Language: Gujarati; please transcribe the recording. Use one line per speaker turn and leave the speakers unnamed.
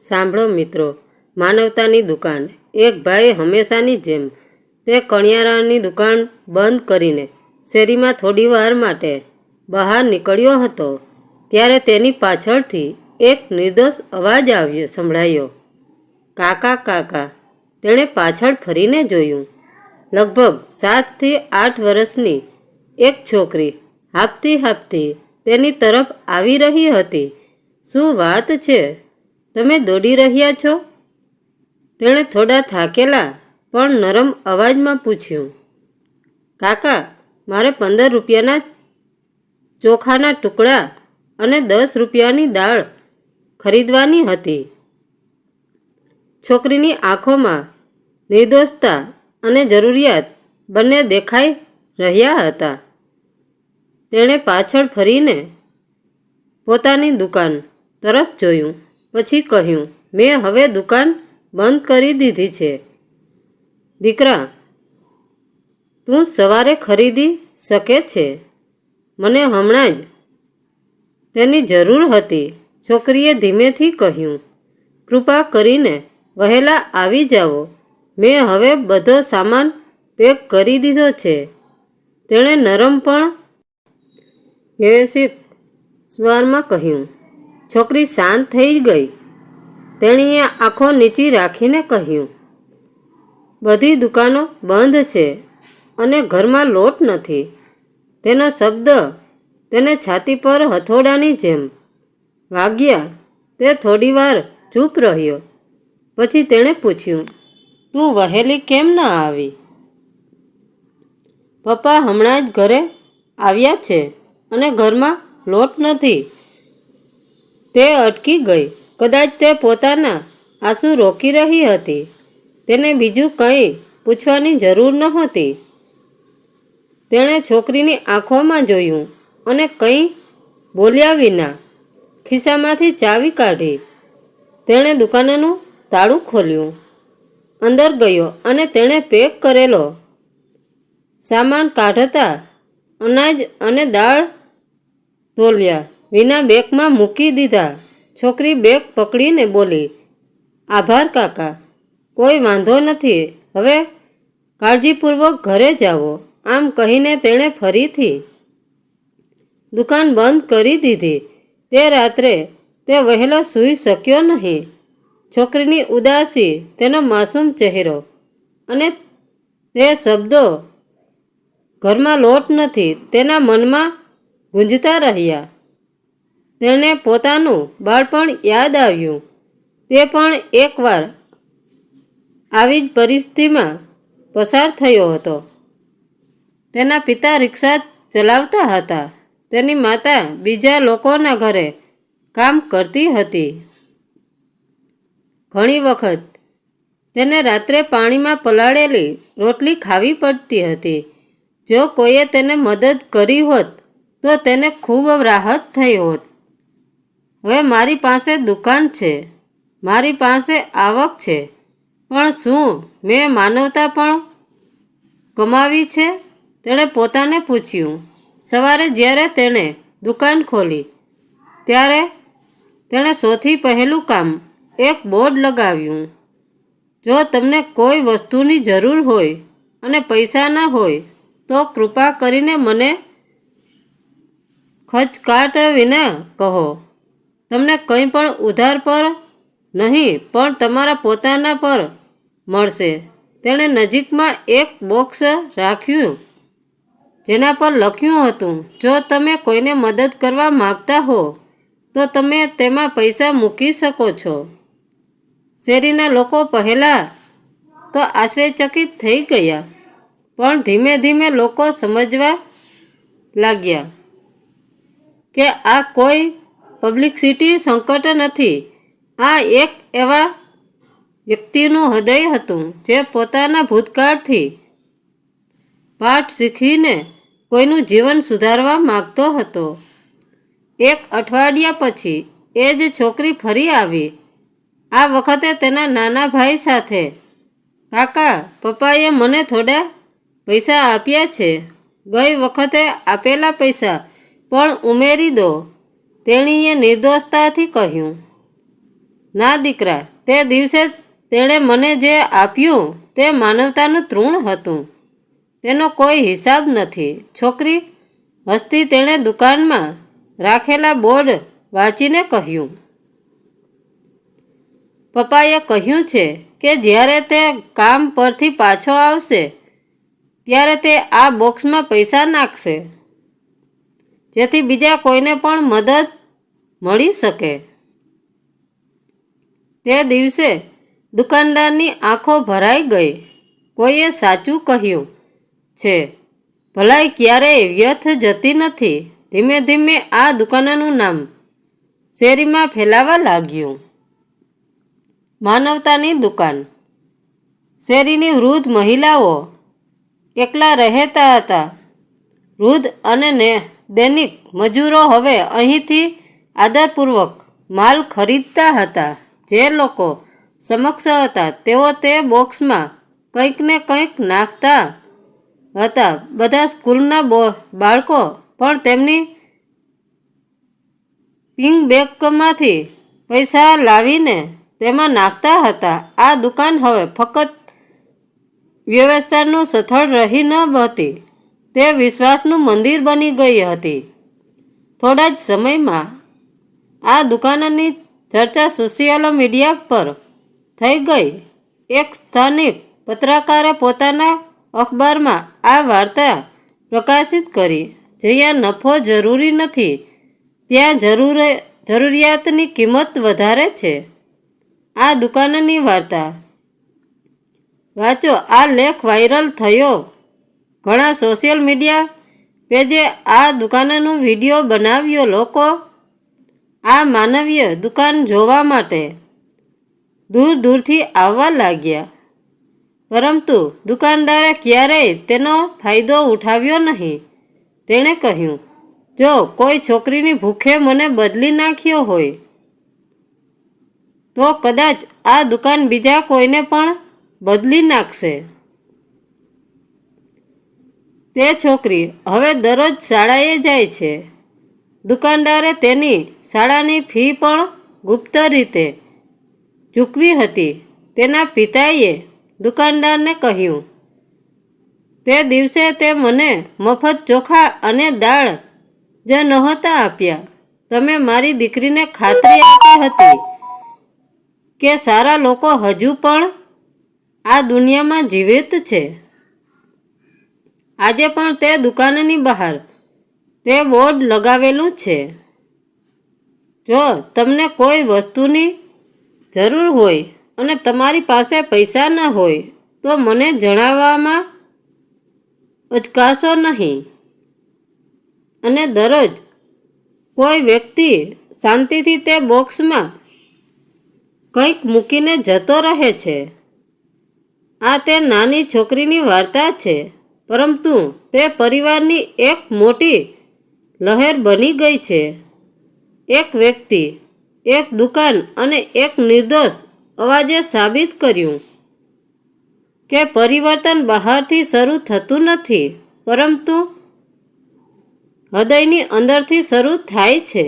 સાંભળો મિત્રો, માનવતાની દુકાન. એક ભાઈ હંમેશાની જેમ તે કણિયારાની દુકાન બંધ કરીને શેરીમાં થોડી વાર માટે બહાર નીકળ્યો હતો. ત્યારે તેની પાછળથી એક નિર્દોષ અવાજ આવ્યો, સંભળાયો. કાકા કાકા, તેણે પાછળ ફરીને જોયું. લગભગ સાતથી આઠ વર્ષની એક છોકરી હાંફતી હાંફતી તેની તરફ આવી રહી હતી. શું વાત છે? તમે દોડી રહ્યા છો? તેણે થોડા થાકેલા પણ નરમ અવાજમાં પૂછ્યું, કાકા, મારે પંદર રૂપિયાના ચોખાના ટુકડા અને દસ રૂપિયાની દાળ ખરીદવાની હતી. છોકરીની આંખોમાં નિર્દોષતા અને જરૂરિયાત બંને દેખાઈ રહ્યા હતા. તેણે પાછળ ફરીને પોતાની દુકાન તરફ જોયું. પછી કહ્યું, મેં હવે દુકાન બંધ કરી દીધી છે. દીકરા, તું સવારે ખરીદી શકે છે? મને હમણાં જ. તેની જરૂર હતી, છોકરીએ ધીમેથી કહ્યું. કૃપા કરીને વહેલા આવી જાઓ. મેં હવે બધો સામાન પેક કરી દીધો છે. તેણે નરમ પણ વ્યવસ્થિત સ્વરમાં કહ્યું. છોકરી શાંત થઈ ગઈ. તેણીએ આંખો નીચી રાખીને કહ્યું, બધી દુકાનો બંધ છે અને ઘરમાં લોટ નથી. તેનો શબ્દ તેને છાતી પર હથોડાની જેમ વાગ્યા. તે થોડીવાર ચૂપ રહ્યો. પછી તેણે પૂછ્યું, તું વહેલી કેમ ન આવી? પપ્પા હમણાં જ ઘરે આવ્યા છે અને ઘરમાં લોટ નથી. તે અટકી ગઈ. કદાચ તે પોતાના આંસુ રોકી રહી હતી. તેને બીજું કંઈ પૂછવાની જરૂર નહોતી. તેણે છોકરીની આંખોમાં જોયું અને કંઈ બોલ્યા વિના ખિસ્સામાંથી ચાવી કાઢી. તેણે દુકાનનું તાળું ખોલ્યું. અંદર ગયો અને તેણે પેક કરેલો સામાન કાઢતા અનાજ અને દાળ તોલ્યા. વિના બેગમાં મૂકી દીધા. છોકરી બેગ પકડીને બોલી, આભાર કાકા, કોઈ વાંધો નથી. હવે કાળજીપૂર્વક ઘરે જાઓ. આમ કહીને તેણે ફરીથી દુકાન બંધ કરી દીધી. તે રાત્રે તે વહેલો સૂઈ શક્યો નહીં. છોકરીની ઉદાસી, તેનો માસૂમ ચહેરો અને તે શબ્દો ઘરમાં લોટ નથી, તેના મનમાં ગુંજતા રહ્યા. તેણે પોતાનું બાળપણ યાદ આવ્યું. તે પણ એકવાર આવી જ પરિસ્થિતિમાં પસાર થયો હતો. તેના પિતા રિક્ષા ચલાવતા હતા. તેની માતા બીજા લોકોના ઘરે કામ કરતી હતી. ઘણી વખત તેને રાત્રે પાણીમાં પલાળેલી રોટલી ખાવી પડતી હતી. જો કોઈએ તેને મદદ કરી હોત, તો તેને ખૂબ રાહત થઈ હોત. હવે મારી પાસે દુકાન છે. મારી પાસે આવક છે. પણ શું મેં માનવતા પણ કમાવી છે? તેણે પોતાને પૂછ્યું. સવારે જ્યારે તેણે દુકાન ખોલી, ત્યારે તેણે સૌથી પહેલું કામ એક બોર્ડ લગાવ્યું. જો તમને કોઈ વસ્તુની જરૂર હોય અને પૈસા ના હોય, તો કૃપા કરીને મને ખચકાટ વિના કહો. તમને કંઈ પણ ઉધાર પર નહીં, પણ તમારા પોતાના પર મળશે. તેણે નજીકમાં એક બોક્સ રાખ્યું, જેના પર લખ્યું હતું, જો તમે કોઈને મદદ કરવા માગતા હો, તો તમે તેમાં પૈસા મૂકી શકો છો. શેરીના લોકો પહેલાં તો આશ્ચર્યચકિત થઈ ગયા, પણ ધીમે ધીમે લોકો સમજવા લાગ્યા કે આ કોઈ પબ્લિસિટી સંકટ નથી. આ એક એવા વ્યક્તિનું હૃદય હતું જે પોતાના ભૂતકાળથી પાઠ શીખીને કોઈનું જીવન સુધારવા માગતો હતો. એક અઠવાડિયા પછી એ જ છોકરી ફરી આવી. આ વખતે તેના નાના ભાઈ સાથે, કાકા, પપ્પાએ મને થોડા પૈસા આપ્યા છે. ગઈ વખતે આપેલા પૈસા, પણ ઉમેરી દો. તેણીએ નિર્દોષતાથી કહ્યું, ના દીકરા, તે દિવસે તેણે મને જે આપ્યું તે માનવતાનું તૃણ હતું. તેનો કોઈ હિસાબ નથી. છોકરી હસ્તી તેણે દુકાનમાં રાખેલા બોર્ડ વાંચીને કહ્યું. પપ્પાએ કહ્યું છે કે જ્યારે તે કામ પરથી પાછો આવશે, ત્યારે તે આ બોક્સમાં પૈસા નાખશે. જેથી બીજા કોઈને પણ મદદ મળી શકે. તે દિવસે દુકાનદારની આંખો ભરાઈ ગઈ. કોઈએ સાચું કહ્યું છે, ભલાઈ ક્યારેય વ્યર્થ જતી નથી. ધીમે ધીમે આ દુકાનનું નામ શેરીમાં ફેલાવા લાગ્યું. માનવતાની દુકાન. શેરીની વૃદ્ધ મહિલાઓ એકલા રહેતા હતા. વૃદ્ધ અને દૈનિક મજૂરો હવે અહીંથી આદરપૂર્વક માલ ખરીદતા હતા. જે લોકો સમક્ષ હતા, તેઓ તે બોક્સમાં કંઈક ને કંઈક નાખતા હતા. બધા સ્કૂલના બાળકો પણ તેમની પિંગ બેગમાંથી પૈસા લાવીને તેમાં નાખતા હતા. આ દુકાન હવે ફક્ત વ્યવસ્થાનું સથળ રહી ન હતી. તે વિશ્વાસનું મંદિર બની ગઈ હતી. થોડા જ સમયમાં આ દુકાનની ચર્ચા સોશિયલ મીડિયા પર થઈ ગઈ. એક સ્થાનિક પત્રકારે પોતાના અખબારમાં આ વાર્તા પ્રકાશિત કરી. જ્યાં નફો જરૂરી નથી, ત્યાં જરૂર, જરૂરિયાતની કિંમત વધારે છે. આ દુકાનની વાર્તા. વાંચો, આ લેખ વાયરલ થયો. ઘણા સોશિયલ મીડિયા પેજે આ દુકાનનો વીડિયો બનાવ્યો લોકો. આ માનવીય દુકાન જોવા માટે દૂર દૂરથી આવવા લાગ્યા. પરંતુ દુકાનદારે ક્યારેય તેનો ફાયદો ઉઠાવ્યો નહીં. તેણે કહ્યું, જો કોઈ છોકરીની ભૂખે મને બદલી નાખ્યો હોય, તો કદાચ આ દુકાન બીજા કોઈને પણ બદલી નાખશે. તે છોકરી હવે દરરોજ શાળાએ જાય છે. દુકાનદારે તેની શાળાની ફી પણ ગુપ્ત રીતે ચૂકવી હતી. તેના પિતાએ દુકાનદારને કહ્યું, તે દિવસે તે મને મફત ચોખા અને દાળ જ નહોતા આપ્યા. તમે મારી દીકરીને ખાતરી આપી હતી કે સારા લોકો હજુ પણ આ દુનિયામાં જીવિત છે. આજે પણ તે દુકાનની બહાર તે બોર્ડ લગાવેલું છે. જો તમને કોઈ વસ્તુની જરૂર હોય અને તમારી પાસે પૈસા ન હોય, તો મને જણાવવામાં અચકાશો નહીં. અને દરરોજ કોઈ વ્યક્તિ શાંતિથી તે બોક્સમાં કંઈક મૂકીને જતો રહે છે. આ તે નાની છોકરીની વાર્તા છે. પરંતુ તે પરિવારની એક મોટી લહેર બની ગઈ છે. એક વ્યક્તિ, એક દુકાન અને એક નિર્દોષ અવાજે સાબિત કર્યું કે પરિવર્તન બહારથી શરૂ થતું નથી, પરંતુ હૃદયની અંદરથી શરૂ થાય છે.